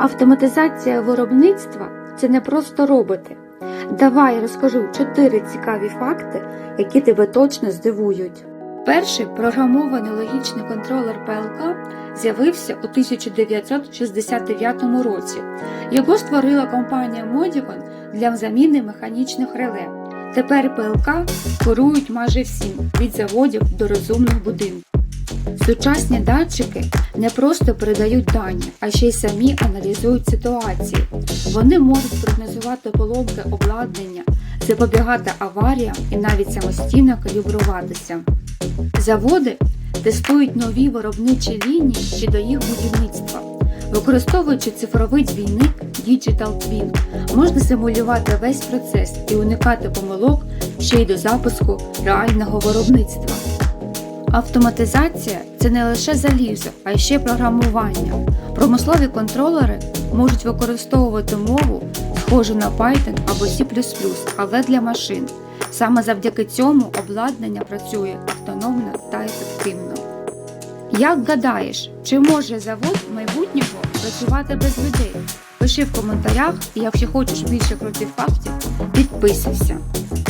Автоматизація виробництва це не просто роботи. Давай розкажу чотири цікаві факти, які тебе точно здивують. Перший програмований логічний контролер ПЛК з'явився у 1969 році. Його створила компанія Modicon для заміни механічних реле. Тепер ПЛК керують майже всім від заводів до розумних будинків. Сучасні датчики не просто передають дані, а ще й самі аналізують ситуації. Вони можуть прогнозувати поломки обладнання, запобігати аваріям і навіть самостійно калібруватися. Заводи тестують нові виробничі лінії щодо їх будівництва. Використовуючи цифровий двійник Digital Twin, можна симулювати весь процес і уникати помилок ще й до запуску реального виробництва. Автоматизація це не лише залізо, а й ще програмування. Промислові контролери можуть використовувати мову, схожу на Python або C++, але для машин. Саме завдяки цьому обладнання працює автономно та ефективно. Як гадаєш, чи може завод майбутнього працювати без людей? Пиши в коментарях, і якщо хочеш більше крутих фактів, підписуйся.